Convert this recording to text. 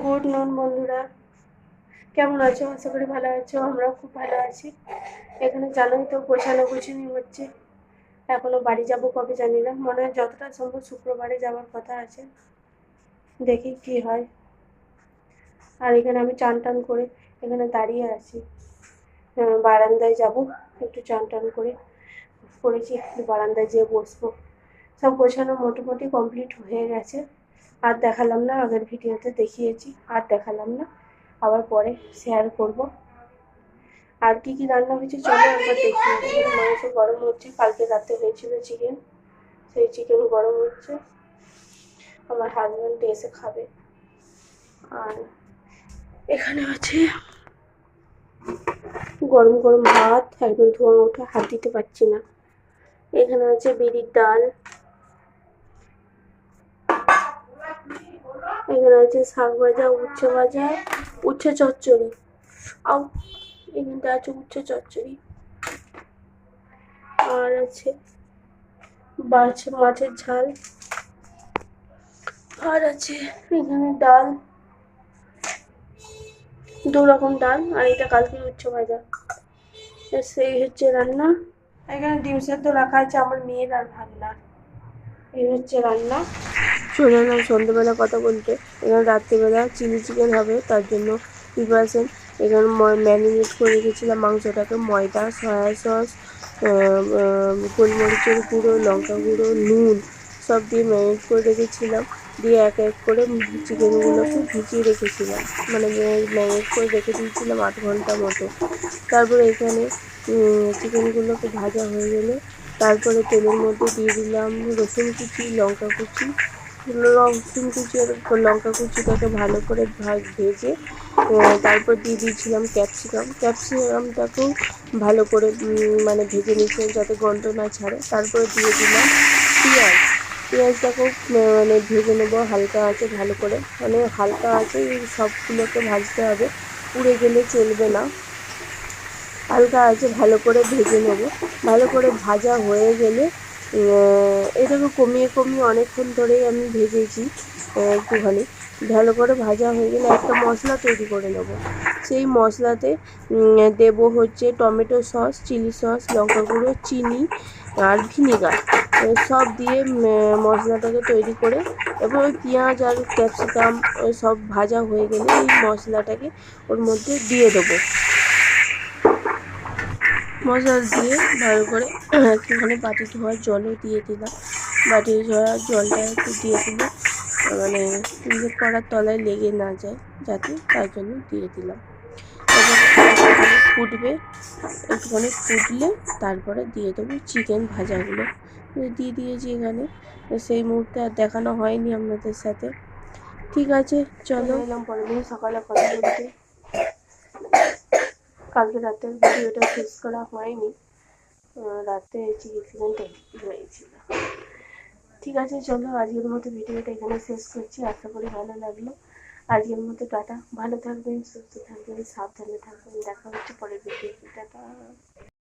Good নুন বন্ধুরা। কেমন আছো? আশা করি ভালো আছো, আমরাও খুব ভালো আছি। এখানে জানোই তো, গোছানো গুছিনি হচ্ছে। এখনও বাড়ি যাব কবে জানি না। মনে হয় যতটা সম্ভব শুক্রবারে যাওয়ার কথা আছে। দেখি কি হয়। আর এখানে আমি চান টান করে এখানে দাঁড়িয়ে আছি। বারান্দায় যাব, একটু চান টান করে করেছি একটু বারান্দায় যেয়ে বসবো। সব গোছানো মোটামুটি কমপ্লিট হয়ে গেছে। আর দেখালাম না, আগের ভিডিওতে দেখিয়েছি, আর দেখালাম না। আবার পরে শেয়ার করব। আর কি কি রান্না হয়েছে চলো একবার দেখিয়েছি মাংস গরম হচ্ছে, কালকে রাতে হয়েছিল চিকেন সেই চিকেন গরম হচ্ছে। আমার হাজব্যান্ড এসে খাবে। আর এখানে আছে গরম গরম ভাত, একদম ধোঁয়া ওঠা, হাত দিতে পারছি না। এখানে আছে বিড়ির ডাল। এখানে আছে শাক ভাজা, উচ্ছে ভাজা, উচ্ছে চচ্চড়ি। আও এখানটা আছে উচ্ছে চচ্চড়ি। আর আছে মাছ, মাছের ঝাল। আর আছে এখানে ডাল। দু রকম ডাল, আর এটা কালকে উচ্ছে ভাজা। সেই হচ্ছে রান্না। এখানে ডিম সেদ্ধ রাখা আছে আমার মেয়ের আর ভাগনার এই হচ্ছে রান্না। চলে এলাম সন্ধ্যেবেলা কথা বলতে, এখানে রাত্রিবেলা চিলি চিকেন হবে, তার জন্য প্রিপারেশন এখানে ম্যারিনেট করে রেখেছিলাম মাংসটাকে, ময়দা সয়া সস গোলমরিচের গুঁড়ো লঙ্কা গুঁড়ো, নুন, সব দিয়ে ম্যারিনেট করে রেখেছিলাম। দিয়ে এক এক করে চিকেনগুলোকে ভিজিয়ে রেখেছিলাম। মানে ম্যারিনেট করে রেখে দিয়েছিলাম আধ ঘণ্টা মতো। তারপরে এখানে চিকেনগুলোকে ভাজা হয়ে গেলে, তারপরে তেলের মধ্যে দিয়ে দিলাম রসুন কুচি, লঙ্কা কুচি রসুন কুচি আর লঙ্কা কুচিটাকে ভালো করে ভাজ তারপর দিয়ে দিয়েছিলাম ক্যাপসিকাম। ক্যাপসিকামটাকেও ভালো করে মানে ভেজে নিয়েছিলাম যাতে গন্ধ না ছাড়ে। তারপরে দিয়ে দিলাম পেঁয়াজ। পেঁয়াজটাকেও মানে ভেজে নেব, হালকা আছে ভালো করে। মানে হালকা আছে সবগুলোকে ভাজতে হবে। পুড়ে গেলে চলবে না। হালকা আছে, ভালো করে ভেজে নেব। ভালো করে ভাজা হয়ে গেলে এটাকে কমিয়ে কমিয়ে অনেকক্ষণ ধরেই আমি ভেজেছি একটুখানি। ভালো করে ভাজা হয়ে গেলে একটা মশলা তৈরি করে নেব। সেই মশলাতে দেব হচ্ছে টমেটো সস, চিলি সস, লঙ্কা গুঁড়ো, চিনি আর ভিনিগার। সব দিয়ে মশলাটাকে তৈরি করে এবার ওই পেঁয়াজ আর ক্যাপসিকাম সব ভাজা হয়ে গেলে এই মশলাটাকে ওর মধ্যে দিয়ে দেবো। মশলা দিয়ে ভালো করে একটুখানি বাটি ধোয়ার জলও দিয়ে দিলাম। বাটি ধোয়ার জলটা একটু দিয়ে দিলাম। মানে যে কড়ার তলায় লেগে না যায়, যাতে তার জন্য দিয়ে দিলাম। ফুটবে। একটুখানি ফুটলে তারপরে দিয়ে দেবো চিকেন ভাজাগুলো। দিয়ে দিয়েছি এখানে। সেই মুহূর্তে আর দেখানো হয়নি আপনাদের সাথে। ঠিক আছে, চলো। এলাম পরের দিন সকালে কথা বলতে কালকে রাতের ভিডিওটা শেষ করা হয়নি। রাতে চিকেন হয়েছিল ঠিক আছে, চলো আজকের মতো ভিডিওটা এখানে শেষ করছি। আশা করি ভালো লাগল। আজকের মতো টাটা। ভালো থাকবেন, সুস্থ থাকবেন, সাবধানে থাকবেন। দেখা হচ্ছে পরের ভিডিও টাটা।